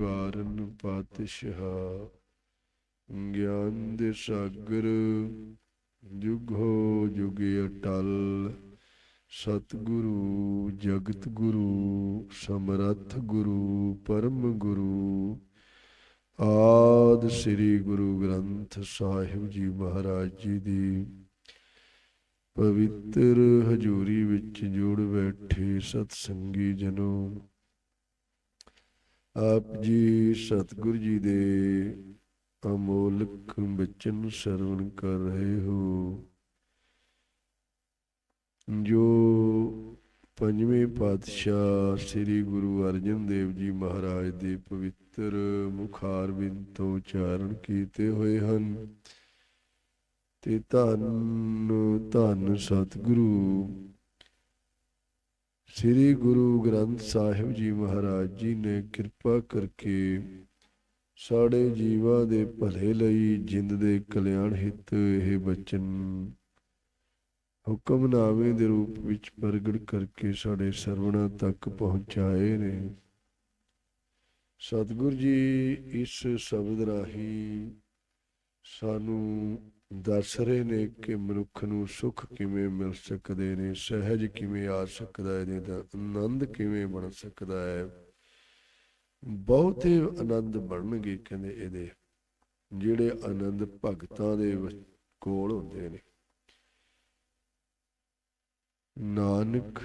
ਵਾਰਨ ਪਾਤਸ਼ਾਹ, ਗਿਆਨ ਦੇ ਸਾਗਰ, ਜੁਗੋ ਜੁਗੇ ਅਟਲ। ਸਤਿਗੁਰੂ, ਜਗਤ ਗੁਰੂ, ਸਮਰੱਥ ਗੁਰੂ, ਪਰਮ ਗੁਰੂ। ਆਦ ਸ੍ਰੀ ਗੁਰੂ ਗ੍ਰੰਥ ਸਾਹਿਬ ਜੀ ਮਹਾਰਾਜ ਜੀ ਦੀ ਪਵਿੱਤਰ ਹਜੂਰੀ ਵਿੱਚ ਜੁੜ ਬੈਠੇ ਸਤ ਸੰਗੀ ਜਨੋ ਆਪ ਜੀ ਸਤਿਗੁਰ ਜੀ ਦੇ ਅਮੋਲਕ ਬਚਨ ਸਰਵਣ ਕਰ ਰਹੇ ਹੋ। ਜੋ ਪੰਜਵੇਂ ਪਾਤਸ਼ਾਹ ਸ੍ਰੀ ਗੁਰੂ ਅਰਜਨ ਦੇਵ ਜੀ ਮਹਾਰਾਜ ਦੇ ਪਵਿੱਤਰ ਮੁਖਾਰਬਿੰਦ ਤੋਂ ਉਚਾਰਨ ਕੀਤੇ ਹੋਏ ਹਨ। ਤੇ ਧੰਨ ਧੰਨ ਸਤਿਗੁਰੂ ਸ੍ਰੀ ਗੁਰੂ ਗ੍ਰੰਥ ਸਾਹਿਬ ਜੀ ਮਹਾਰਾਜ ਜੀ ਨੇ ਕਿਰਪਾ ਕਰਕੇ ਸਾਡੇ ਜੀਵਾਂ ਦੇ ਭਲੇ ਲਈ ਜਿੰਦ ਦੇ ਕਲਿਆਣ ਹਿੱਤ ਇਹ ਬਚਨ ਹੁਕਮਨਾਮੇ ਦੇ ਰੂਪ ਵਿੱਚ ਪ੍ਰਗਟ ਕਰਕੇ ਸਾਡੇ ਸਰਵਣਾ ਤੱਕ ਪਹੁੰਚਾਏ ਨੇ। ਸਤਿਗੁਰ ਜੀ, ਇਸ ਸ਼ਬਦ ਰਾਹੀਂ ਸਾਨੂੰ ਦੱਸ ਰਹੇ ਨੇ ਕਿ ਮਨੁੱਖ ਨੂੰ ਸੁੱਖ ਕਿਵੇਂ ਮਿਲ ਸਕਦੇ ਨੇ, ਸਹਿਜ ਕਿਵੇਂ ਆ ਸਕਦਾ ਹੈ, ਇਹਦਾ ਆਨੰਦ ਕਿਵੇਂ ਬਣ ਸਕਦਾ ਹੈ? ਬਹੁਤੇ ਆਨੰਦ ਬਣਨਗੇ ਕਹਿੰਦੇ ਇਹਦੇ, ਜਿਹੜੇ ਆਨੰਦ ਭਗਤਾਂ ਦੇ ਕੋਲ ਹੁੰਦੇ ਨੇ। ਨਾਨਕ,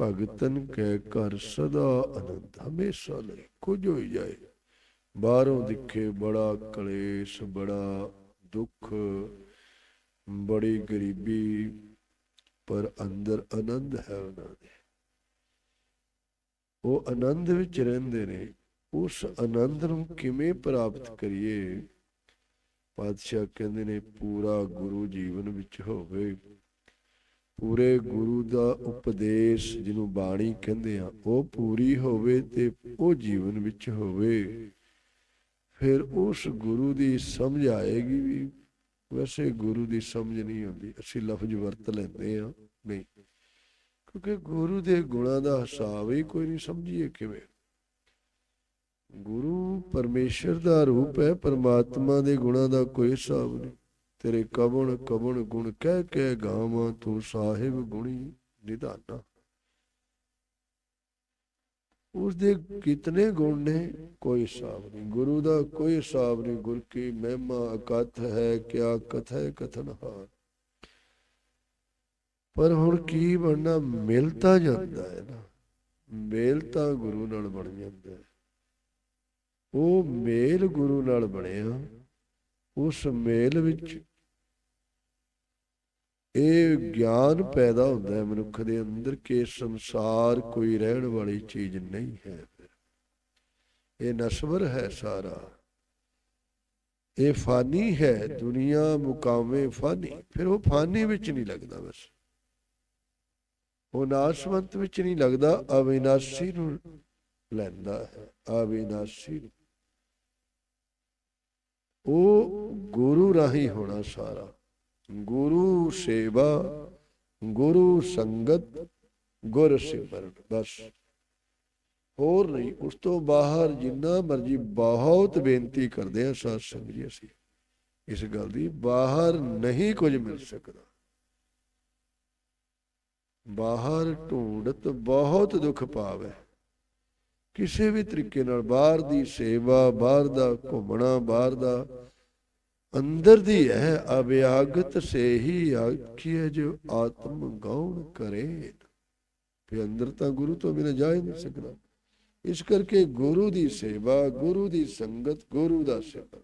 ਭਗਤਨ ਕੈ ਘਰ ਸਦਾ ਆਨੰਦ, ਹਮੇਸ਼ਾ ਲਈ ਕੁਝ ਹੋਈ ਜਾਏ। ਬਾਹਰੋਂ ਦਿਖੇ ਬੜਾ ਕਲੇਸ਼, ਬੜਾ ਦੁੱਖ ਬੜੀ ਗਰੀਬੀ, ਪਰ ਅੰਦਰ ਆਨੰਦ ਹੈ ਉਹਨਾਂ ਦੇ। ਉਹ ਆਨੰਦ ਵਿੱਚ ਰਹਿੰਦੇ ਨੇ। ਉਸ ਆਨੰਦ ਨੂੰ ਕਿਵੇਂ ਪ੍ਰਾਪਤ ਕਰੀਏ? ਪਾਤਸ਼ਾਹ ਕਹਿੰਦੇ ਨੇ, ਪੂਰਾ ਗੁਰੂ ਜੀਵਨ ਵਿੱਚ ਹੋਵੇ। ਪੂਰੇ ਗੁਰੂ ਦਾ ਉਪਦੇਸ਼ ਜਿਹਨੂੰ ਬਾਣੀ ਕਹਿੰਦੇ ਆ, ਉਹ ਪੂਰੀ ਹੋਵੇ ਤੇ ਉਹ ਜੀਵਨ ਵਿੱਚ ਹੋਵੇ। ਫਿਰ ਉਸ ਗੁਰੂ ਦੀ ਸਮਝ ਆਏਗੀ ਵੀ ਵੈਸੇ ਗੁਰੂ ਦੀ ਸਮਝ ਨਹੀਂ ਆਉਂਦੀ ਅਸੀਂ ਲਫ਼ਜ਼ ਵਰਤ ਲੈਂਦੇ ਆ ਨਹੀਂ। ਕਿਉਂਕਿ ਗੁਰੂ ਦੇ ਗੁਣਾਂ ਦਾ ਹਿਸਾਬ ਹੀ ਕੋਈ ਨਹੀਂ ਸਮਝੀਏ ਕਿਵੇਂ। ਗੁਰੂ ਪਰਮੇਸ਼ਰ ਦਾ ਰੂਪ ਹੈ। ਪਰਮਾਤਮਾ ਦੇ ਗੁਣਾਂ ਦਾ ਕੋਈ ਹਿਸਾਬ ਨਹੀਂ। ਤੇਰੇ ਕਵਣ ਕਵਣ ਗੁਣ ਕਹਿ ਕੇ ਗਾਵਾਂ ਤੂੰ ਸਾਹਿਬ ਗੁਣੀ ਨਿਧਾਨਾ। ਉਸ ਦੇ ਕਿਤਨੇ ਗੁਣ ਨੇ? ਕੋਈ ਹਿਸਾਬ ਨਹੀਂ। ਗੁਰੂ ਦਾ ਕੋਈ ਹਿਸਾਬ ਨਹੀਂ। ਗੁਰ ਕੀ ਮਹਿਮਾ ਅਕਥ ਹੈ, ਕਿਆ ਕਥੈ ਕਥਨ ਹਾਰ ਪਰ ਹੁਣ ਕੀ ਬਣਨਾ? ਮਿਲ ਤਾਂ ਜਾਂਦਾ ਹੈ ਨਾ। ਮੇਲ ਤਾਂ ਗੁਰੂ ਨਾਲ ਬਣ ਜਾਂਦਾ ਹੈ। ਉਹ ਮੇਲ ਗੁਰੂ ਨਾਲ ਬਣਿਆ। ਉਸ ਮੇਲ ਵਿੱਚ ਇਹ ਗਿਆਨ ਪੈਦਾ ਹੁੰਦਾ ਹੈ ਮਨੁੱਖ ਦੇ ਅੰਦਰ ਕਿ ਸੰਸਾਰ ਕੋਈ ਰਹਿਣ ਵਾਲੀ ਚੀਜ਼ ਨਹੀਂ ਹੈ। ਇਹ ਨਸਵਰ ਹੈ ਸਾਰਾ। ਇਹ ਫਾਨੀ ਹੈ, ਦੁਨੀਆ ਮੁਕਾਵੇਂ ਫਾਨੀ। ਫਿਰ ਉਹ ਫਾਨੀ ਵਿੱਚ ਨਹੀਂ ਲੱਗਦਾ ਬਸ। ਉਹ ਨਾਸ਼ਵੰਤ ਵਿੱਚ ਨਹੀਂ ਲੱਗਦਾ, ਅਵਿਨਾਸ਼ੀ ਨੂੰ ਲੈਂਦਾ ਹੈ, ਅਵਿਨਾਸ਼ੀ ਉਹ ਗੁਰੂ ਰਾਹੀਂ ਹੋਣਾ ਸਾਰਾ। ਗੁਰੂ ਸੇਵਾ, ਗੁਰੂ ਸੰਗਤ, ਗੁਰ ਸਿਮਰਨ, ਬਸ। ਹੋਰ ਨਹੀਂ, ਉਸ ਤੋਂ ਬਾਹਰ ਜਿੰਨਾ ਮਰਜ਼ੀ ਬਹੁਤ ਬੇਨਤੀ ਕਰਦੇ ਆ ਸਾਧ ਸੰਗਤ ਜੀ, ਅਸੀਂ ਇਸ ਗੱਲ ਦੀ ਬਾਹਰ ਨਹੀਂ ਕੁਝ ਮਿਲ ਸਕਦਾ। ਬਾਹਰ ਢੂੰਡਤ ਬਹੁਤ ਦੁੱਖ ਪਾਵੇ ਕਿਸੇ ਵੀ ਤਰੀਕੇ ਨਾਲ ਬਾਹਰ ਦੀ ਸੇਵਾ, ਬਾਹਰ ਦਾ ਘੁੰਮਣਾ, ਬਾਹਰ ਦਾ ਅੰਦਰ ਦੀ ਹੈ ਅਭਿਆਗਤ ਸੇ ਹੀ ਆਖੀਏ ਜੋ ਆਤਮ ਗਾਉਣ ਕਰੇ। ਫਿਰ ਅੰਦਰ ਤਾਂ ਗੁਰੂ ਤੋਂ ਬਿਨਾਂ ਜਾ ਹੀ ਨਹੀਂ ਸਕਦਾ। ਇਸ ਕਰਕੇ ਗੁਰੂ ਦੀ ਸੇਵਾ, ਗੁਰੂ ਦੀ ਸੰਗਤ, ਗੁਰੂ ਦਾ ਸੇਵਾ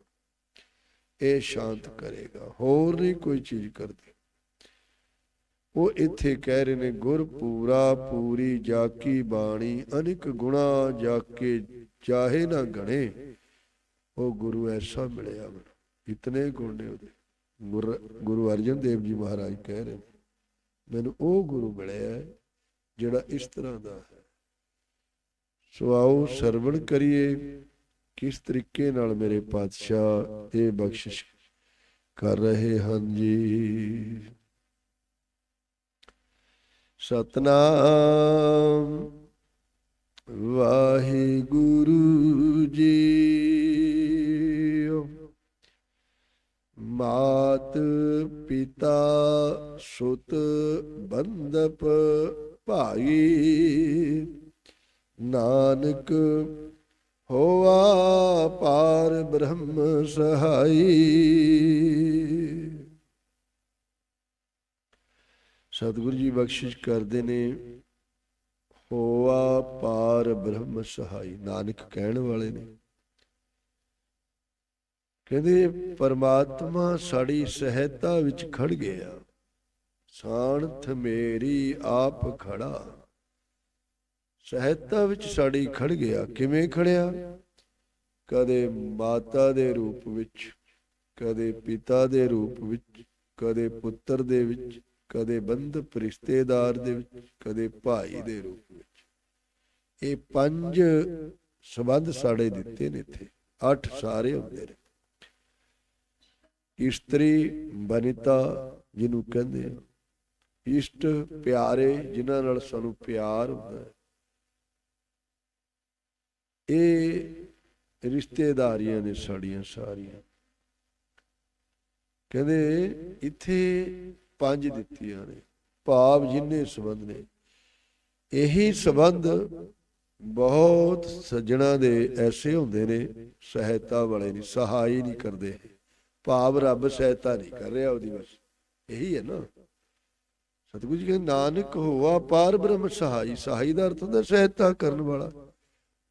ਇਹ ਸ਼ਾਂਤ ਕਰੇਗਾ, ਹੋਰ ਨਹੀਂ ਕੋਈ ਚੀਜ਼ ਕਰਦੀ। ਉਹ ਇੱਥੇ ਕਹਿ ਰਹੇ ਨੇ, ਗੁਰ ਪੂਰਾ, ਪੂਰੀ ਜਾਕੀ ਬਾਣੀ, ਅਨਿਕ ਗੁਣਾ ਜਾਕੇ ਚਾਹੇ ਨਾ ਗਣੇ। ਉਹ ਗੁਰੂ ਐਸਾ ਮਿਲਿਆ ਮੈਨੂੰ। ਇਤਨੇ ਗੁਣ ਨੇ ਉਹਦੇ। ਗੁਰੂ ਅਰਜਨ ਦੇਵ ਜੀ ਮਹਾਰਾਜ ਕਹਿ ਰਹੇ ਮੈਨੂੰ ਉਹ ਗੁਰੂ ਮਿਲਿਆ ਹੈ ਜਿਹੜਾ ਇਸ ਤਰ੍ਹਾਂ ਦਾ ਹੈ। ਸੋ ਆਓ ਸਰਵਣ ਕਰੀਏ, ਕਿਸ ਤਰੀਕੇ ਨਾਲ ਮੇਰੇ ਪਾਤਸ਼ਾਹ ਇਹ ਬਖਸ਼ਿਸ਼ ਕਰ ਰਹੇ ਹਨ ਜੀ। ਸਤਨਾਮ। ਬਖਸ਼ਿਸ਼ ਕਰਦੇ ਨੇ। ਹੋਆ ਪਾਰ ਬ੍ਰਹਮ ਸਹਾਈ, ਨਾਨਕ ਕਹਿਣ ਵਾਲੇ ਨੇ। ਕਹਿੰਦੇ, ਪਰਮਾਤਮਾ ਸਾਡੀ ਸਹਾਇਤਾ ਵਿੱਚ ਖੜ ਗਿਆ। ਸਾਣਥ ਮੇਰੀ ਆਪ ਖੜਾ। ਸਹਾਇਤਾ ਵਿੱਚ ਸਾਡੀ ਖੜ ਗਿਆ। ਕਿਵੇਂ ਖੜਿਆ? ਕਦੇ ਮਾਤਾ ਦੇ ਰੂਪ ਵਿੱਚ, ਕਦੇ ਪਿਤਾ ਦੇ ਰੂਪ ਵਿੱਚ, ਕਦੇ ਪੁੱਤਰ ਦੇ ਵਿੱਚ। ਕਦੇ ਬੰਧਪ ਰਿਸ਼ਤੇਦਾਰ ਦੇ ਵਿੱਚ, ਕਦੇ ਭਾਈ ਦੇ ਰੂਪ ਵਿੱਚ। ਇਹ ਪੰਜ ਸਬੰਧ ਸਾਡੇ ਦਿੱਤੇ ਨੇ ਇੱਥੇ। ਅੱਠ ਸਾਰੇ ਹੁੰਦੇ ਨੇ। ਇਸਤਰੀ ਬਨਿਤਾ ਜਿਹਨੂੰ ਕਹਿੰਦੇ ਆ। ਇਸ਼ਟ ਪਿਆਰੇ ਜਿਨ੍ਹਾਂ ਨਾਲ ਸਾਨੂੰ ਪਿਆਰ ਹੁੰਦਾ ਹੈ। ਇਹ ਰਿਸ਼ਤੇਦਾਰੀਆਂ ਨੇ ਸਾਡੀਆਂ ਸਾਰੀਆਂ। ਕਹਿੰਦੇ ਇੱਥੇ ਪੰਜ ਦਿੱਤੀਆਂ ਨੇ ਭਾਵ ਜਿੰਨੇ ਸੰਬੰਧ ਨੇ। ਇਹੀ ਸੰਬੰਧ ਬਹੁਤ ਸੱਜਣਾ ਦੇ ਐਸੇ ਹੁੰਦੇ ਨੇ, ਸਹਾਇਤਾ ਵਾਲੇ ਨਹੀਂ, ਸਹਾਈ ਨਹੀਂ ਕਰਦੇ। ਭਾਵ ਰੱਬ ਸਹਾਇਤਾ ਨਹੀਂ ਕਰ ਰਿਹਾ ਉਹਦੀ ਬਸ। ਇਹੀ ਹੈ ਨਾ। ਸਤਿਗੁਰੂ ਜੀ ਕਹਿੰਦੇ, ਨਾਨਕ ਹੋਆ ਪਾਰ ਬ੍ਰਹਮ ਸਹਾਈ ਸਹਾਈ ਦਾ ਅਰਥ ਹੁੰਦਾ ਸਹਾਇਤਾ ਕਰਨ ਵਾਲਾ।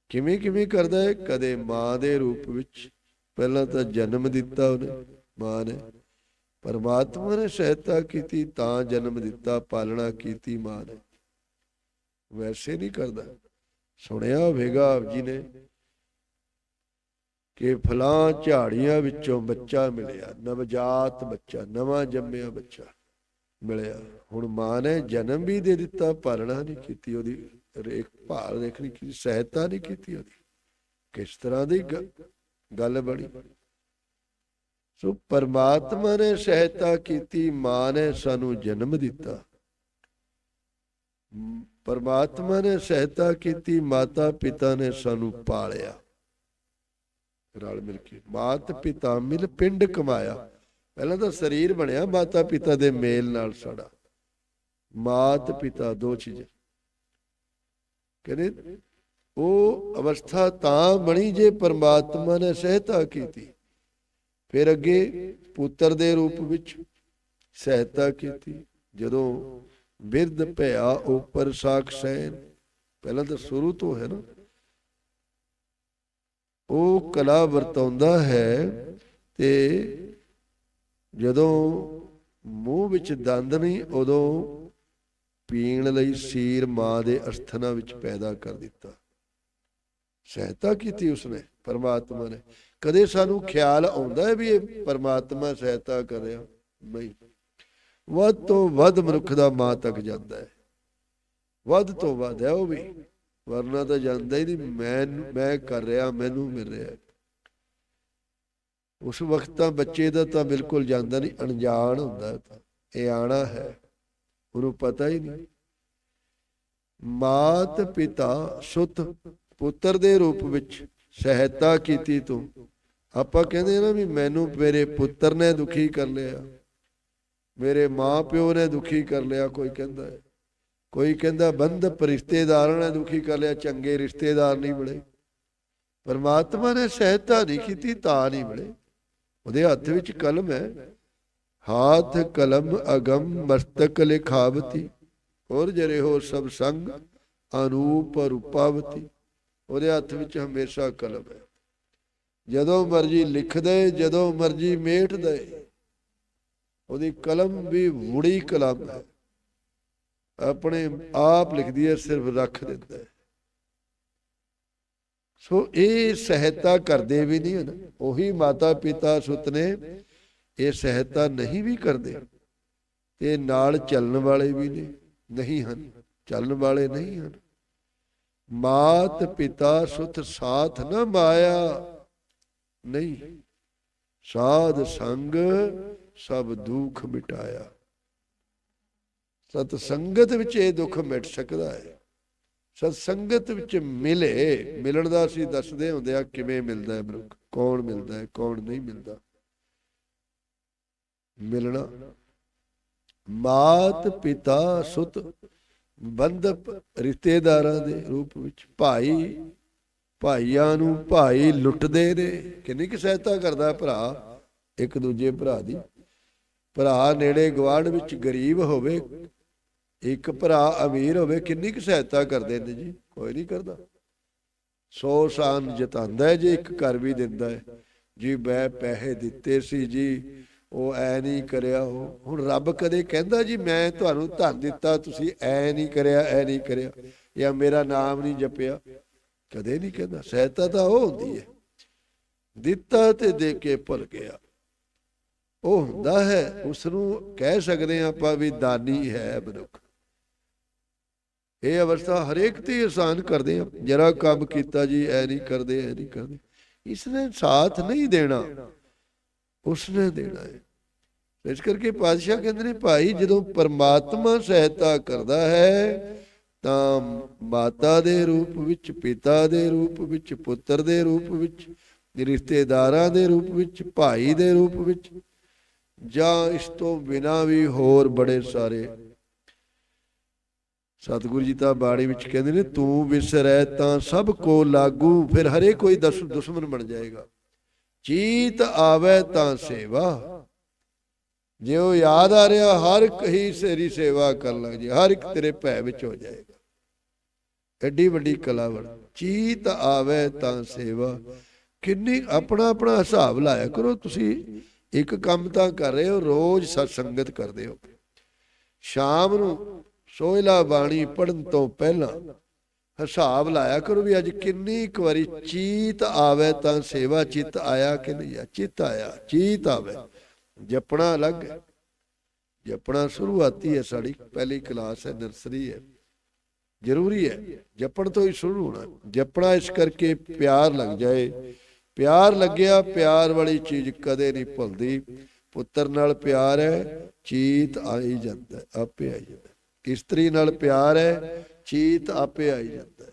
ਕਿਵੇਂ ਕਿਵੇਂ ਕਰਦਾ ਹੈ? ਕਦੇ ਮਾਂ ਦੇ ਰੂਪ ਵਿੱਚ। ਪਹਿਲਾਂ ਤਾਂ ਜਨਮ ਦਿੱਤਾ ਉਹਨੇ, ਮਾਂ ਨੇ। ਪਰਮਾਤਮਾ ਨੇ ਸਹਾਇਤਾ ਕੀਤੀ, ਤਾਂ ਜਨਮ ਦਿੱਤਾ, ਪਾਲਣਾ ਕੀਤੀ ਮਾਂ ਨੇ। ਵੈਸੇ ਨਹੀਂ ਕਰਦਾ। ਸੁਣਿਆ ਹੋਵੇਗਾ ਆਪ ਜੀ ਨੇ ਕਿ ਫਲਾਂ ਝਾੜੀਆਂ ਵਿੱਚੋਂ ਬੱਚਾ ਮਿਲਿਆ, ਨਵਜਾਤ ਬੱਚਾ, ਨਵਾਂ ਜੰਮਿਆ ਬੱਚਾ ਮਿਲਿਆ। ਹੁਣ ਮਾਂ ਨੇ ਜਨਮ ਵੀ ਦੇ ਦਿੱਤਾ, ਪਾਲਣਾ ਨਹੀਂ ਕੀਤੀ ਉਹਦੀ ਰੇਖ ਭਾਲ ਦੇਖਣੀ ਕੀ ਸਹਾਇਤਾ ਨਹੀਂ ਕੀਤੀ ਉਹਦੀ। ਕਿਸ ਤਰ੍ਹਾਂ ਦੀ ਗੱਲ ਬਣੀ? ਸੋ ਪਰਮਾਤਮਾ ਨੇ ਸਹਾਇਤਾ ਕੀਤੀ ਮਾਂ ਨੇ ਸਾਨੂੰ ਜਨਮ ਦਿੱਤਾ। ਪਰਮਾਤਮਾ ਨੇ ਸਹਾਇਤਾ ਕੀਤੀ, ਮਾਤਾ ਪਿਤਾ ਨੇ ਸਾਨੂੰ ਪਾਲਿਆ। ਰਲ ਮਿਲ ਕੇ ਮਾਤ ਪਿਤਾ ਮਿਲ ਪਿੰਡ ਕਮਾਇਆ। ਪਹਿਲਾਂ ਤਾਂ ਸਰੀਰ ਬਣਿਆ, ਮਾਤਾ ਪਿਤਾ ਦੇ ਮੇਲ ਨਾਲ ਸਾਡਾ। ਮਾਤ ਪਿਤਾ ਦੋ ਚੀਜ਼ਾਂ। ਕਹਿੰਦੇ, ਉਹ ਅਵਸਥਾ ਤਾਂ ਬਣੀ ਜੇ ਪਰਮਾਤਮਾ ਨੇ ਸਹਾਇਤਾ ਕੀਤੀ। ਫਿਰ ਅੱਗੇ ਪੁੱਤਰ ਦੇ ਰੂਪ ਵਿੱਚ ਸਹਾਇਤਾ ਕੀਤੀ। ਜਦੋਂ ਬਿਰਧ ਭਇਆ ਉਪਰ ਸਾਖ ਪਹਿਲਾਂ ਤਾਂ ਸ਼ੁਰੂ ਤੋਂ ਹੈ ਨਾ, ਉਹ ਕਲਾ ਵਰਤਾਉਂਦਾ ਹੈ ਤੇ ਜਦੋਂ ਮੂੰਹ ਵਿੱਚ ਦੰਦ ਨਹੀਂ, ਉਦੋਂ ਪੀਣ ਲਈ ਸੀਰ ਮਾਂ ਦੇ ਅਸਥਨਾ ਵਿੱਚ ਪੈਦਾ ਕਰ ਦਿੱਤਾ। ਸਹਾਇਤਾ ਕੀਤੀ ਉਸਨੇ, ਪਰਮਾਤਮਾ ਨੇ। ਕਦੇ ਸਾਨੂੰ ਖਿਆਲ ਆਉਂਦਾ ਹੈ ਵੀ ਇਹ ਪਰਮਾਤਮਾ ਸਹਾਇਤਾ ਕਰ ਰਿਹਾ? ਨਹੀਂ। ਵੱਧ ਤੋਂ ਵੱਧ ਮਨੁੱਖ ਦਾ ਮਾਂ ਤੱਕ ਜਾਂਦਾ ਹੈ। ਵੱਧ ਤੋਂ ਵੱਧ ਹੈ ਉਹ ਵੀ। ਵਰਨਾ ਤਾਂ ਜਾਂਦਾ ਹੀ ਨਹੀਂ। ਮੈਂ ਮੈਂ ਕਰ ਰਿਹਾ, ਮੈਨੂੰ ਮਿਲ ਰਿਹਾ ਉਸ ਵਕਤ ਤਾਂ ਬੱਚੇ ਦਾ ਤਾਂ ਬਿਲਕੁਲ ਜਾਂਦਾ ਨਹੀਂ। ਅਣਜਾਣ ਹੁੰਦਾ ਤਾਂ। ਇਹ ਆਣਾ ਹੈ। ਉਹਨੂੰ ਪਤਾ ਹੀ ਨਹੀਂ। ਮਾਤ ਪਿਤਾ ਸੁਤ ਪੁੱਤਰ ਦੇ ਰੂਪ ਵਿੱਚ ਸਹਾਇਤਾ ਕੀਤੀ ਤੂੰ। ਆਪਾਂ ਕਹਿੰਦੇ ਨਾ ਵੀ ਮੈਨੂੰ ਮੇਰੇ ਪੁੱਤਰ ਨੇ ਦੁਖੀ ਕਰ ਲਿਆ। ਮੇਰੇ ਮਾਂ ਪਿਓ ਨੇ ਦੁਖੀ ਕਰ ਲਿਆ, ਕੋਈ ਕਹਿੰਦਾ ਕੋਈ ਕਹਿੰਦਾ ਬੰਦ ਰਿਸ਼ਤੇਦਾਰਾਂ ਨੇ ਦੁਖੀ ਕਰ ਲਿਆ, ਚੰਗੇ ਰਿਸ਼ਤੇਦਾਰ ਨਹੀਂ ਮਿਲੇ। ਪਰਮਾਤਮਾ ਨੇ ਸਹਾਇਤਾ ਨਹੀਂ ਕੀਤੀ, ਤਾਂ ਨਹੀਂ ਮਿਲੇ। ਉਹਦੇ ਹੱਥ ਵਿੱਚ ਕਲਮ ਹੈ। ਹਾਥ ਕਲਮ ਅਗਮ ਮਸਤਕ ਲਿਖਾਵਤੀ। ਔਰ ਜਰੇ ਹੋ ਸਭ ਸੰਗ ਅਨੂਪ ਰੂਪਾਵਤੀ। ਉਹਦੇ ਹੱਥ ਵਿੱਚ ਹਮੇਸ਼ਾ ਕਲਮ ਹੈ। ਜਦੋਂ ਮਰਜ਼ੀ ਲਿਖਦੇ, ਜਦੋਂ ਮਰਜ਼ੀ ਮੇਟਦੇ। ਉਹਦੀ ਕਲਮ ਵੀ ਵੁੜੀ ਕਲਮ ਹੈ। ਆਪਣੇ ਆਪ ਲਿਖਦੀ ਹੈ, ਸਿਰਫ ਰੱਖ ਦਿੰਦਾ ਹੈ। ਸੋ ਇਹ ਸਹਾਇਤਾ ਕਰਦੇ ਵੀ ਨਹੀਂ ਹਨ। ਉਹੀ ਮਾਤਾ ਪਿਤਾ ਸੁੱਤ ਨੇ ਇਹ ਸਹਾਇਤਾ ਨਹੀਂ ਵੀ ਕਰਦੇ। ਤੇ ਨਾਲ ਚੱਲਣ ਵਾਲੇ ਵੀ ਨੇ, ਨਹੀਂ ਹਨ। ਚੱਲਣ ਵਾਲੇ ਨਹੀਂ ਹਨ। ਮਾਤ ਪਿਤਾ ਸੁੱਤ ਸਾਥ ਨਾ ਮਾਇਆ। ਨਹੀਂ। ਸਾਧ ਸੰਗ ਸਭ ਦੁੱਖ ਮਿਟਾਇਆ। ਸਤ ਸੰਗਤ ਵਿੱਚ ਇਹ ਦੁੱਖ ਮਿਟ ਸਕਦਾ ਹੈ। ਸਤਸੰਗਤ ਵਿੱਚ ਮਿਲੇ, ਮਿਲਣ ਦਾ ਅਸੀਂ ਦੱਸਦੇ ਹੁੰਦੇ ਆ ਕਿਵੇਂ ਮਿਲਦਾ ਹੈ ਮਨੁੱਖ। ਕੌਣ ਮਿਲਦਾ ਹੈ, ਕੌਣ ਨਹੀਂ ਮਿਲਦਾ। ਮਿਲਣਾ। ਮਾਤ ਪਿਤਾ ਸੁਤ ਬੰਧਪ ਰਿਸ਼ਤੇਦਾਰਾਂ ਦੇ ਰੂਪ ਵਿੱਚ ਭਾਈ ਭਾਈਆਂ ਨੂੰ ਭਾਈ ਲੁੱਟਦੇ ਨੇ। ਕਿੰਨੀ ਕਿ ਸਹਾਇਤਾ ਕਰਦਾ ਭਰਾ? ਇੱਕ ਦੂਜੇ ਭਰਾ ਦੀ। ਭਰਾ ਨੇੜੇ ਗਵਾਂਢ ਵਿੱਚ ਗਰੀਬ ਹੋਵੇ, ਇੱਕ ਭਰਾ ਅਮੀਰ ਹੋਵੇ, ਕਿੰਨੀ ਕੁ ਸਹਾਇਤਾ ਕਰਦੇ ਨੇ ਜੀ? ਕੋਈ ਨਹੀਂ ਕਰਦਾ। ਸੌ ਸਾਨ ਜਤਾਂਦਾ ਹੈ ਜੀ, ਇੱਕ ਘਰ ਵੀ ਦਿੰਦਾ ਹੈ। ਜੀ, ਮੈਂ ਪੈਸੇ ਦਿੱਤੇ ਸੀ ਜੀ, ਉਹ ਐ ਨਹੀਂ ਕਰਿਆ, ਉਹ ਹੁਣ ਰੱਬ ਕਦੇ ਕਹਿੰਦਾ ਜੀ, ਮੈਂ ਤੁਹਾਨੂੰ ਧਨ ਦਿੱਤਾ, ਤੁਸੀਂ ਐ ਨਹੀਂ ਕਰਿਆ, ਐ ਨਹੀਂ ਕਰਿਆ। ਜਾਂ ਮੇਰਾ ਨਾਮ ਨਹੀਂ ਜਪਿਆ। ਕਦੇ ਨਹੀਂ ਕਹਿੰਦਾ, ਸਹਾਇਤਾ ਤਾਂ ਉਹ ਹੁੰਦੀ ਹੈ। ਦਿੱਤਾ ਤੇ ਦੇ ਕੇ ਭੁੱਲ ਗਿਆ। ਉਹ ਹੁੰਦਾ ਹੈ ਉਸ ਨੂੰ ਕਹਿ ਸਕਦੇ ਆਪਾਂ ਵੀ ਦਾਨੀ ਹੈ ਮਨੁੱਖ। ਇਹ ਅਵਸਥਾ ਹਰੇਕ ਤੇ ਆਸਾਨ ਕਰਦੇ ਆ ਜਰਾ ਕੰਮ ਕੀਤਾ ਜੀ, ਐ ਨਹੀਂ ਕਰਦੇ, ਐ ਨਹੀਂ ਕਰਦੇ। ਇਸਨੇ ਸਾਥ ਨਹੀਂ ਦੇਣਾ। ਉਸਨੇ ਦੇਣਾ ਹੈ। ਇਸ ਕਰਕੇ ਪਾਤਸ਼ਾਹ ਕਹਿੰਦੇ ਨੇ, ਭਾਈ ਜਦੋਂ ਪਰਮਾਤਮਾ ਸਹਾਇਤਾ ਕਰਦਾ ਹੈ ਤਾਂ ਮਾਤਾ ਦੇ ਰੂਪ ਵਿੱਚ, ਪਿਤਾ ਦੇ ਰੂਪ ਵਿੱਚ, ਪੁੱਤਰ ਦੇ ਰੂਪ ਵਿੱਚ, ਰਿਸ਼ਤੇਦਾਰਾਂ ਦੇ ਰੂਪ ਵਿੱਚ, ਭਾਈ ਦੇ ਰੂਪ ਵਿੱਚ, ਜਾਂ ਇਸ ਤੋਂ ਬਿਨਾ ਵੀ ਹੋਰ ਬੜੇ ਸਾਰੇ। ਸਤਿਗੁਰੂ ਜੀ ਤਾਂ ਬਾਣੀ ਵਿੱਚ ਕਹਿੰਦੇ ਨੇ, ਤੂੰ ਵਿਸਰੈ ਤਾਂ ਸਭ ਕੋ ਲਾਗੂ, ਫਿਰ ਹਰੇ ਕੋਈ ਦਸ, ਦੁਸ਼ਮਣ ਬਣ ਜਾਏਗਾ। ਚੀਤ ਆਵੇ ਤਾਂ ਸੇਵਾ। ਜੇ ਉਹ ਯਾਦ ਆ ਰਿਹਾ, ਹਰ ਇੱਕ ਹੀ ਤੇਰੀ ਸੇਵਾ ਕਰਨ ਲੱਗ ਜੇ, ਹਰ ਇੱਕ ਤੇਰੇ ਭੈ ਵਿੱਚ ਹੋ ਜਾਏਗਾ। ਐਡੀ ਵੱਡੀ ਕਲਾ ਬਣ ਚੀਤ ਆਵੇ ਤਾਂ ਸੇਵਾ। ਕਿੰਨੀ ਆਪਣਾ ਆਪਣਾ ਹਿਸਾਬ ਲਾਇਆ ਕਰੋ, ਤੁਸੀਂ ਇੱਕ ਕੰਮ ਤਾਂ ਕਰ ਰਹੇ ਹੋ, ਰੋਜ਼ ਸਤ ਸੰਗਤ ਕਰਦੇ ਹੋ। ਸ਼ਾਮ ਨੂੰ ਸੋਇਲਾ ਬਾਣੀ ਪੜਨ ਤੋਂ ਪਹਿਲਾਂ ਹਿਸਾਬ ਲਾਇਆ ਕਰੋ ਵੀ ਅੱਜ ਕਿੰਨੀ ਕੁ ਵਾਰੀ ਚੀਤ ਆਵੇ ਤਾਂ ਸੇਵਾ, ਚਿੱਤ ਆਇਆ ਕਿ ਨਹੀਂ ਆ ਚਿੱਤ ਆਇਆ, ਚੀਤ ਆਵੇ। ਜਪਣਾ ਅਲੱਗ ਹੈ। ਜਪਣਾ ਸ਼ੁਰੂਆਤੀ ਹੈ ਸਾਡੀ, ਪਹਿਲੀ ਕਲਾਸ ਹੈ, ਨਰਸਰੀ ਹੈ। ਜ਼ਰੂਰੀ ਹੈ। ਜਪਣ ਤੋਂ ਹੀ ਸ਼ੁਰੂ ਹੋਣਾ। ਜਪਣਾ ਇਸ ਕਰਕੇ ਪਿਆਰ ਲੱਗ ਜਾਏ। ਪਿਆਰ ਲੱਗਿਆ, ਪਿਆਰ ਵਾਲੀ ਚੀਜ਼ ਕਦੇ ਨਹੀਂ ਭੁੱਲਦੀ। ਪੁੱਤਰ ਨਾਲ ਪਿਆਰ ਹੈ, ਚੀਤ ਆਈ ਜਾਂਦਾ, ਆਪੇ ਆਈ ਜਾਂਦਾ। ਇਸਤਰੀ ਨਾਲ ਪਿਆਰ ਹੈ, ਚੀਤ ਆਪੇ ਆਈ ਜਾਂਦਾ।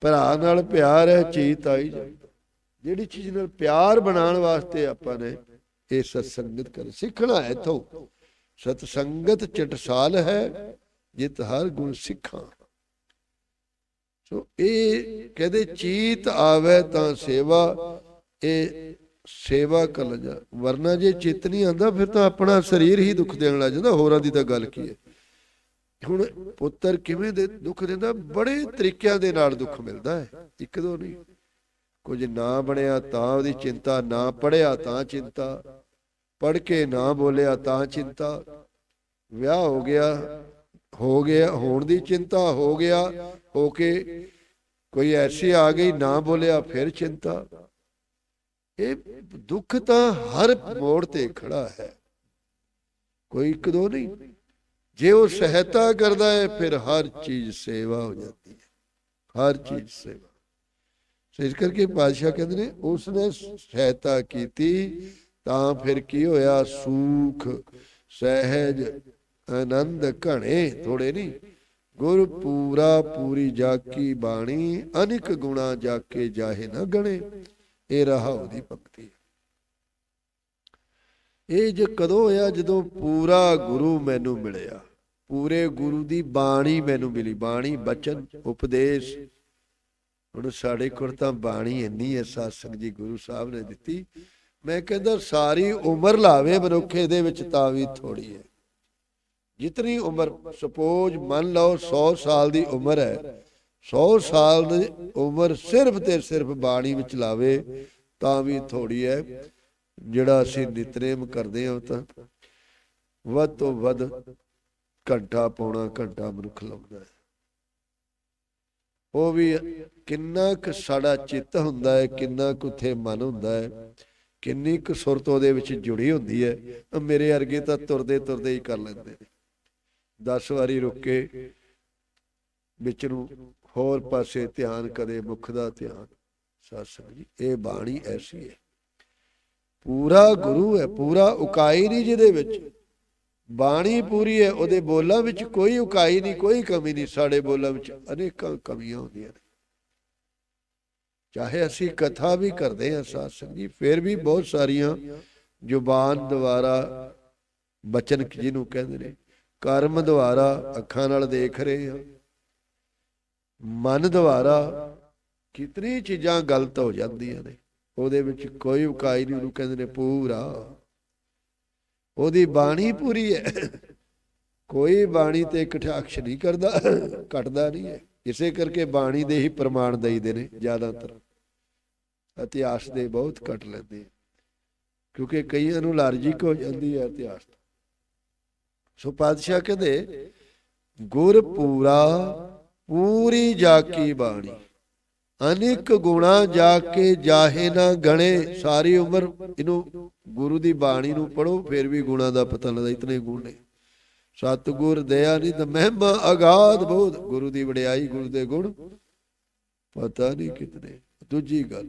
ਭਰਾ ਨਾਲ ਪਿਆਰ ਹੈ, ਚੀਤ ਆਈ ਜਾਂਦਾ। ਜਿਹੜੀ ਚੀਜ਼ ਨਾਲ ਪਿਆਰ ਬਣਾਉਣ ਵਾਸਤੇ ਆਪਾਂ ਨੇ ਇਹ ਸਤਸੰਗਤ ਕਰ ਸਿੱਖਣਾ ਹੈ ਇਥੋਂ। ਸਤਸੰਗਤ ਚਟਸਾਲ ਹੈ ਜਿਤ ਹਰ ਗੁਣ ਸਿੱਖਾਂ। ਸੋ ਇਹ ਕਹਿੰਦੇ ਚੀਤ ਆਵੇ ਤਾਂ ਸੇਵਾ, ਇਹ ਸੇਵਾ ਕਰ ਜਾ ਵਰਨਾ ਜੇ ਚਿੱਤ ਨਹੀਂ ਆਂਦਾ ਫਿਰ ਤਾਂ ਆਪਣਾ ਸਰੀਰ ਹੀ ਦੁੱਖ ਦੇਣ ਲੱਗ ਜਾਂਦਾ। ਹੋਰਾਂ ਦੀ ਤਾਂ ਗੱਲ ਕੀ ਹੈ? ਹੁਣ ਪੁੱਤਰ ਕਿਵੇਂ ਦੇ ਦੁੱਖ ਦਿੰਦਾ? ਬੜੇ ਤਰੀਕਿਆਂ ਦੇ ਨਾਲ ਦੁੱਖ ਮਿਲਦਾ ਹੈ। ਇੱਕ ਦੋ ਨਹੀਂ। ਕੁਝ ਨਾ ਬਣਿਆ ਤਾਂ ਉਹਦੀ ਚਿੰਤਾ, ਨਾ ਪੜਿਆ ਤਾਂ ਚਿੰਤਾ। ਪੜ ਕੇ ਨਾ ਬੋਲਿਆ ਤਾਂ ਚਿੰਤਾ। ਵਿਆਹ ਹੋ ਗਿਆ ਹੋ ਗਿਆ, ਹੋਣ ਦੀ ਚਿੰਤਾ ਹੋ ਗਿਆ, ਹੋ ਕੇ ਕੋਈ ਐਸੀ ਆ ਗਈ, ਨਾ ਬੋਲਿਆ, ਫਿਰ ਚਿੰਤਾ। ਇਹ ਦੁੱਖ ਤਾਂ ਹਰ ਮੋੜ ਤੇ ਖੜਾ ਹੈ। ਕੋਈ ਇੱਕ ਦੋ ਨਹੀਂ। ਜੇ ਉਹ ਸਹਾਇਤਾ ਕਰਦਾ ਹੈ, ਫਿਰ ਹਰ ਚੀਜ਼ ਸੇਵਾ ਹੋ ਜਾਂਦੀ ਹੈ। ਹਰ ਚੀਜ਼ ਸੇਵਾ। ਸੋ ਇਸ ਕਰਕੇ ਬਾਦਸ਼ਾਹ ਕਹਿੰਦੇ ਨੇ ਉਸ ਨੇ ਸਹਾਇਤਾ ਕੀਤੀ, ਤਾਂ ਫਿਰ ਕੀ ਹੋਇਆ? ਸੂਖ, ਸਹਿਜ ਆਨੰਦ ਘਣੇ ਥੋੜੇ ਨਹੀਂ ਗੁਰ ਪੂਰਾ ਪੂਰੀ ਜਾਕੀ ਬਾਣੀ, ਅਨਿਕ ਗੁਣਾ ਜਾਕੇ ਜਾਹੇ ਨਾ ਗਣੇ। ਇਹ ਰਹਾ ਉਹਦੀ ਭਗਤੀ। ਇਹ ਜੇ ਕਦੋਂ ਹੋਇਆ ਜਦੋਂ ਪੂਰਾ ਗੁਰੂ ਮੈਨੂੰ ਮਿਲਿਆ। ਪੂਰੇ ਗੁਰੂ ਦੀ ਬਾਣੀ ਮੈਨੂੰ ਮਿਲੀ। ਬਾਣੀ, ਬਚਨ, ਉਪਦੇਸ਼। ਹੁਣ ਸਾਡੇ ਕੋਲ ਤਾਂ ਬਾਣੀ ਇੰਨੀ ਹੈ, ਸਾਸੰਗ ਜੀ ਗੁਰੂ ਸਾਹਿਬ ਨੇ ਦਿੱਤੀ। ਮੈਂ ਕਹਿੰਦਾ ਸਾਰੀ ਉਮਰ ਲਾਵੇ ਮਨੁੱਖੇ ਦੇ ਵਿੱਚ ਤਾਂ ਵੀ ਥੋੜੀ ਹੈ। ਜਿਤਨੀ ਉਮਰ, ਸਪੋਜ਼ ਮੰਨ ਲਓ 100 ਸਾਲ ਦੀ ਉਮਰ ਹੈ 100 ਸਾਲ ਦੀ ਉਮਰ ਸਿਰਫ ਤੇ ਸਿਰਫ ਬਾਣੀ ਵਿੱਚ ਲਾਵੇ, ਤਾਂ ਵੀ ਥੋੜੀ ਹੈ। ਜਿਹੜਾ ਅਸੀਂ ਨਿਤਨੇਮ ਕਰਦੇ ਹਾਂ ਉਹ ਤਾਂ ਵੱਧ ਤੋਂ ਵੱਧ ਘੰਟਾ ਪੌਣਾ ਘੰਟਾ ਮਨੁੱਖ ਲਾਉਂਦਾ ਹੈ। ਉਹ ਵੀ ਕਿੰਨਾ ਕੁ ਸਾਡਾ ਚਿੱਤ ਹੁੰਦਾ ਹੈ, ਕਿੰਨਾ ਕੁ ਉੱਥੇ ਮਨ ਹੁੰਦਾ ਹੈ, ਕਿੰਨੀ ਕੁ ਸੁਰਤ ਉਹਦੇ ਵਿੱਚ ਜੁੜੀ ਹੁੰਦੀ ਹੈ ਮੇਰੇ ਵਰਗੇ ਤਾਂ ਤੁਰਦੇ ਤੁਰਦੇ ਹੀ ਕਰ ਲੈਂਦੇ ਨੇ। 10 ਵਾਰੀ ਰੁਕੇ, ਵਿੱਚ ਨੂੰ ਹੋਰ ਪਾਸੇ ਧਿਆਨ ਕਦੇ ਮੁਖ ਦਾ ਧਿਆਨ। ਸਾਸੰਗ ਜੀ, ਇਹ ਬਾਣੀ ਐਸੀ ਹੈ। ਪੂਰਾ ਗੁਰੂ ਹੈ, ਪੂਰਾ ਉਕਾਈ ਨਹੀਂ ਜਿਹਦੇ ਵਿੱਚ। ਬਾਣੀ ਪੂਰੀ ਹੈ, ਉਹਦੇ ਬੋਲਾਂ ਵਿੱਚ ਕੋਈ ਉਕਾਈ ਨਹੀਂ, ਕੋਈ ਕਮੀ ਨਹੀਂ, ਸਾਡੇ ਬੋਲਾਂ ਵਿੱਚ ਅਨੇਕਾਂ ਕਮੀਆਂ ਹੁੰਦੀਆਂ ਨੇ। ਚਾਹੇ ਅਸੀਂ ਕਥਾ ਵੀ ਕਰਦੇ ਹਾਂ ਸਾਧ ਸੰਗਤ ਜੀ, ਫਿਰ ਵੀ ਬਹੁਤ ਸਾਰੀਆਂ ਜ਼ੁਬਾਨ ਦੁਆਰਾ ਬਚਨ ਜਿਹਨੂੰ ਕਹਿੰਦੇ ਨੇ ਕਰਮ ਦੁਆਰਾ ਅੱਖਾਂ ਨਾਲ ਦੇਖ ਰਹੇ ਹਾਂ। ਮਨ ਦੁਆਰਾ ਕਿਤਨੀ ਚੀਜ਼ਾਂ ਗਲਤ ਹੋ ਜਾਂਦੀਆਂ ਨੇ। ਉਹਦੇ ਵਿੱਚ ਕੋਈ ਉਕਾਈ ਨਹੀਂ, ਉਹਨੂੰ ਕਹਿੰਦੇ ਨੇ ਪੂਰਾ। ਉਹਦੀ ਬਾਣੀ ਪੂਰੀ ਹੈ। ਕੋਈ ਬਾਣੀ ਤੇ ਕਟਾਕਸ਼ ਨਹੀਂ ਕਰਦਾ, ਘਟਦਾ ਨਹੀਂ ਹੈ। ਇਸੇ ਕਰਕੇ ਬਾਣੀ ਦੇ ਹੀ ਪ੍ਰਮਾਣ ਦਈਦੇ ਨੇ ਜ਼ਿਆਦਾਤਰ। ਇਤਿਹਾਸ ਦੇ ਬਹੁਤ ਘਟ ਲੈਂਦੇ ਆ। ਕਿਉਂਕਿ ਕਈਆਂ ਨੂੰ ਲਾਰਜਿਕ ਹੋ ਜਾਂਦੀ ਹੈ ਇਤਿਹਾਸ। ਸੋ ਪਾਤਸ਼ਾਹ ਕਹਿੰਦੇ, ਗੁਰ ਪੂਰਾ, ਪੂਰੀ ਜਾ ਕੀ ਬਾਣੀ। ਅਨੇਕ ਗੁਣਾ ਜਾ ਕੇ ਜਾਹੇ ਨਾ ਗਣੇ, ਸਾਰੀ ਉਮਰ ਇਹਨੂੰ ਗੁਰੂ ਦੀ ਬਾਣੀ ਨੂੰ ਪੜੋ ਫਿਰ ਵੀ ਗੁਣਾ ਦਾ ਪਤਾ ਲੱਗਦਾ, ਇਤਨੇ ਗੁਣ ਨੇ। ਸਤਿਗੁਰ ਦਇਆ ਨਿਧ ਮਹਿਮਾ ਅਗਾਧ ਬਹੁਤ ਗੁਰੂ ਦੀ ਵਡਿਆਈ ਗੁਰੂ ਦੇ ਗੁਣ ਪਤਾ ਨਹੀਂ ਕਿਤਨੇ। ਦੂਜੀ ਗੱਲ,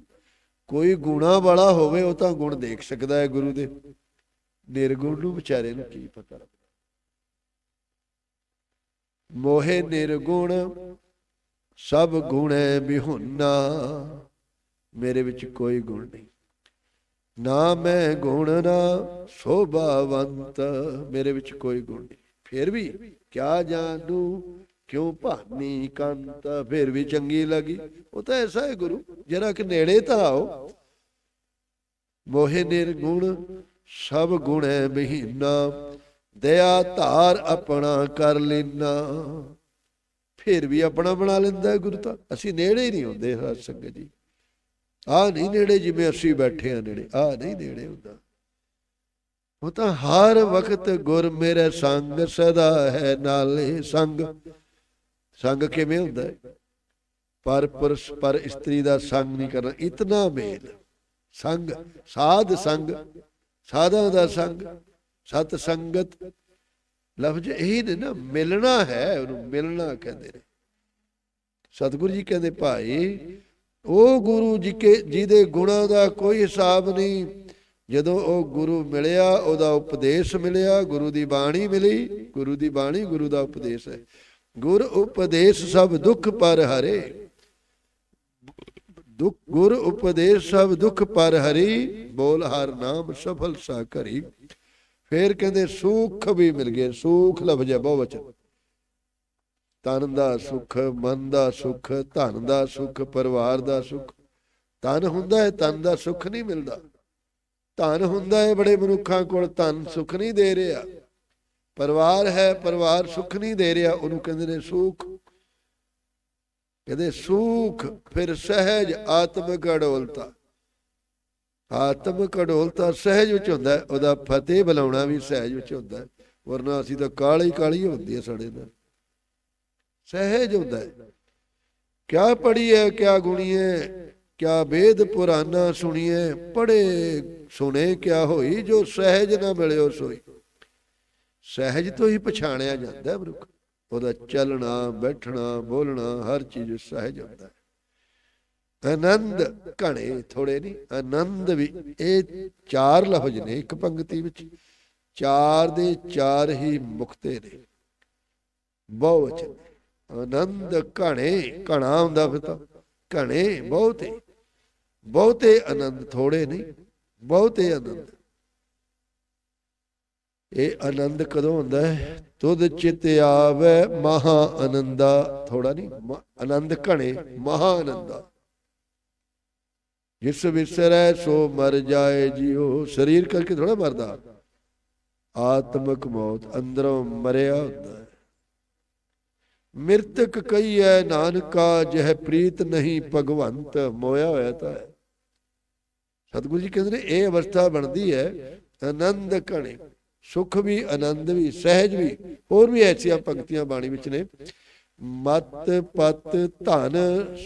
ਕੋਈ ਗੁਣਾ ਵਾਲਾ ਹੋਵੇ, ਉਹ ਤਾਂ ਗੁਣ ਦੇਖ ਸਕਦਾ ਹੈ ਗੁਰੂ ਦੇ। ਨਿਰਗੁਣ ਨੂੰ ਵਿਚਾਰੇ ਨੂੰ ਕੀ ਪਤਾ ਮੋਹੇ ਨਿਰਗੁਣ, ਸਭ ਗੁਣੈ ਬਿਹੁਨਾ। ਮੇਰੇ ਵਿੱਚ ਕੋਈ ਗੁਣ ਨਹੀਂ। ਨਾ ਮੈਂ ਗੁਣ, ਨਾ ਸੋਭਾਵੰਤ। ਮੇਰੇ ਵਿੱਚ ਕੋਈ ਗੁਣ ਨਹੀਂ। ਫਿਰ ਵੀ ਕਿਆ ਜਾਣੂ, ਕਿਉਂ ਭਾਨੀ ਕੰਤ? ਫਿਰ ਵੀ ਚੰਗੀ ਲੱਗੀ। ਉਹ ਤਾਂ ਐਸਾ ਹੈ ਗੁਰੂ ਜਰਾ ਕਿ ਨੇੜੇ ਤਾਂ ਆਓ। ਮੋਹਿ ਨਿਰਗੁਣ, ਸਭ ਗੁਣੈ ਮਹੀਨਾ ਦਇਆ ਧਾਰ ਆਪਣਾ ਕਰ ਲੈਨਾ। ਫਿਰ ਵੀ ਆਪਣਾ ਬਣਾ ਲੈਂਦਾ ਗੁਰੂ ਤਾਂ। ਅਸੀਂ ਨੇੜੇ ਹੀ ਨਹੀਂ ਹੁੰਦੇ ਸਾਧ ਸੰਗਤ ਜੀ। ਆ ਨਹੀਂ ਨੇੜੇ ਜਿਵੇਂ ਅਸੀਂ ਬੈਠੇ ਆ ਨੇੜੇ। ਆ ਨਹੀਂ ਨੇੜੇ ਹੁੰਦਾ। ਉਹ ਤਾਂ ਹਰ ਵਕਤ ਗੁਰ ਮੇਰੇ ਸੰਗ ਸਦਾ ਹੈ ਨਾਲੇ ਸੰਗ। ਸੰਗ ਕਿਵੇਂ ਹੁੰਦਾ ਹੈ? ਪਰ ਪੁਰਸ਼, ਪਰ ਇਸਤਰੀ ਦਾ ਸੰਗ ਨਹੀਂ ਕਰਨਾ। ਇਤਨਾ ਮੇਲ। ਸੰਗ, ਸਾਧ ਸੰਗ। ਸਾਧਾਂ ਦਾ ਸੰਗ। ਸਤ ਸੰਗਤ ਲਫ਼ਜ਼ ਇਹੀ ਨੇ ਨਾ, ਮਿਲਣਾ ਹੈ ਉਹਨੂੰ, ਮਿਲਣਾ ਕਹਿੰਦੇ ਨੇ। ਸਤਿਗੁਰੂ ਜੀ ਕਹਿੰਦੇ, ਭਾਈ, ਉਹ ਗੁਰੂ ਜੀ ਕੇ, ਜਿਹਦੇ ਗੁਣਾਂ ਦਾ ਕੋਈ ਹਿਸਾਬ ਨਹੀਂ, ਜਦੋਂ ਉਹ ਗੁਰੂ ਮਿਲਿਆ, ਉਹਦਾ ਉਪਦੇਸ਼ ਮਿਲਿਆ, ਗੁਰੂ ਦੀ ਬਾਣੀ ਮਿਲੀ, ਗੁਰੂ ਦੀ ਬਾਣੀ, ਗੁਰੂ ਦਾ ਉਪਦੇਸ਼ ਹੈ। ਗੁਰ ਉਪਦੇਸ਼ ਸਭ ਦੁੱਖ ਪਰ ਹਰੇ। ਦੁੱਖ, ਗੁਰ ਉਪਦੇਸ਼ ਸਭ ਦੁੱਖ ਪਰ ਹਰੀ, ਬੋਲ ਹਰ ਨਾਮ ਸਫਲ ਸਾ ਕਰੀ। ਫੇਰ ਕਹਿੰਦੇ ਸੁਖ ਵੀ ਮਿਲ ਗਏ ਸੁਖ ਲਫ਼ਜ਼ ਹੈ ਬਹੁਵਚਨ ਤਨ ਦਾ ਸੁਖ, ਮਨ ਦਾ ਸੁਖ, ਧਨ ਦਾ ਸੁਖ, ਪਰਿਵਾਰ ਦਾ ਸੁਖ। ਤਨ ਹੁੰਦਾ ਹੈ ਤਨ ਦਾ ਸੁਖ ਨਹੀਂ ਮਿਲਦਾ। ਧਨ ਹੁੰਦਾ ਹੈ ਬੜੇ ਮਨੁੱਖਾਂ ਕੋਲ, ਧਨ ਸੁਖ ਨਹੀਂ ਦੇ ਰਿਹਾ। ਪਰਿਵਾਰ ਹੈ, ਪਰਿਵਾਰ ਸੁਖ ਨਹੀਂ ਦੇ ਰਿਹਾ, ਉਹਨੂੰ ਕਹਿੰਦੇ ਨੇ ਸੁਖ। ਕਹਿੰਦੇ ਸੁਖ, ਫਿਰ ਸਹਿਜ ਆਤਮਿਕ ਅਡੋਲਤਾ। ਆਤਮਿਕ ਅਡੋਲਤਾ ਸਹਿਜ ਵਿੱਚ ਹੁੰਦਾ ਉਹਦਾ ਫਤਿਹ ਬੁਲਾਉਣਾ ਵੀ ਸਹਿਜ ਵਿੱਚ ਹੁੰਦਾ ਵਰਨਾ ਅਸੀਂ ਤਾਂ ਕਾਲੀ ਕਾਲੀ ਹੁੰਦੀ ਹੈ ਸਾਡੇ ਨਾਲ। ਸਹਿਜ ਹੁੰਦਾ ਹੈ। ਕਿਆ ਗੁਣੀ ਹੈ ਕਿਆ ਵੇਦ ਪੁਰਾਨਾ ਸੁਣੀਏ ਪੜੇ ਸੁਣੇ ਕਿਆ ਹੋਈ, ਜੋ ਸਹਿਜ ਨਾ ਮਿਲਿਓ ਸੋਈ। ਸਹਿਜ ਤੋਂ ਹੀ ਪਛਾਣਿਆ ਜਾਂਦਾ ਮਨੁੱਖ। ਉਹਦਾ ਚੱਲਣਾ, ਬੈਠਣਾ, ਬੋਲਣਾ, ਹਰ ਚੀਜ਼ ਸਹਿਜ ਹੁੰਦਾ ਹੈ। ਆਨੰਦ ਘਣੇ ਥੋੜੇ ਨਹੀਂ, ਆਨੰਦ ਵੀ, ਇਹ ਚਾਰ ਲਫ਼ਜ਼ ਨੇ ਇੱਕ ਪੰਕਤੀ ਵਿੱਚ। ਚਾਰ ਦੇ ਚਾਰ ਹੀ ਮੁਕਤੇ ਨੇ। ਬਹੁਵਚਨ, ਆਨੰਦ ਘਣੇ, ਘਣਾ ਹੁੰਦਾ ਫਿਰ ਤਾਂ, ਘਣੇ ਬਹੁਤੇ। ਬਹੁਤੇ ਆਨੰਦ ਥੋੜੇ ਨਹੀਂ, ਬਹੁਤੇ ਆਨੰਦ। ਇਹ ਆਨੰਦ ਕਦੋਂ ਹੁੰਦਾ ਹੈ? ਤੁਧ ਚਿਤ ਆਵੇ ਮਹਾ ਆਨੰਦਾ, ਥੋੜਾ ਨਹੀਂ ਆਨੰਦ ਘਣੇ, ਮਹਾ ਆਨੰਦਾ। ਜਿਸ ਵਿਸਰੈ ਸੋ ਮਰ ਜਾਏ ਜੀਓ ਸਰੀਰ ਕਰਕੇ ਥੋੜਾ ਮਰਦਾ। ਆਤਮਿਕ ਮੌਤ ਅੰਦਰੋਂ ਮਰਿਆ ਹੁੰਦਾ ਹੈ। ਮਿਰਤਕ ਕਈਐ ਨਾਨਕਾ, ਜਹ ਪ੍ਰੀਤ ਨਹੀਂ ਭਗਵੰਤ, ਮੋਇਆ ਹੋਇਆ ਤਾਂ ਹੈ। ਸਤਿਗੁਰੂ ਜੀ ਕਹਿੰਦੇ ਨੇ, ਇਹ ਅਵਸਥਾ ਬਣਦੀ ਹੈ, ਆਨੰਦ ਕਣੇ ਸੁਖ ਵੀ, ਆਨੰਦ ਵੀ, ਸਹਿਜ ਵੀ, ਹੋਰ ਵੀ ਐਸੀਆਂ ਪੰਕਤੀਆਂ ਬਾਣੀ ਵਿੱਚ ਨੇ। ਮਤ ਪਤ ਧਨ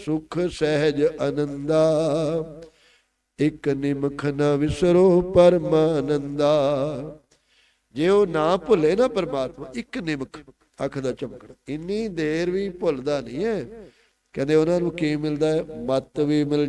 ਸੁਖ ਸਹਿਜ ਆਨੰਦਾ ਇਕ ਨਿਮਖ ਨ ਵਿਸਰੋ ਪਰਮਾਨੰਦਾ। ਜੇ ਉਹ ਨਾ ਭੁੱਲੇ ਨਾ ਪਰਮਾਤਮਾ, ਇੱਕ ਨਿਮਖ, ਅੱਖ ਦਾ ਚਮਕਣਾ। ਇੰਨੀ ਦੇਰ ਵੀ ਭੁੱਲਦਾ ਨਹੀਂ ਹੈ। ਕਹਿੰਦੇ ਉਹਨਾਂ ਨੂੰ ਕੀ ਮਿਲਦਾ ਹੈ? ਮਤ ਵੀ ਮਿਲ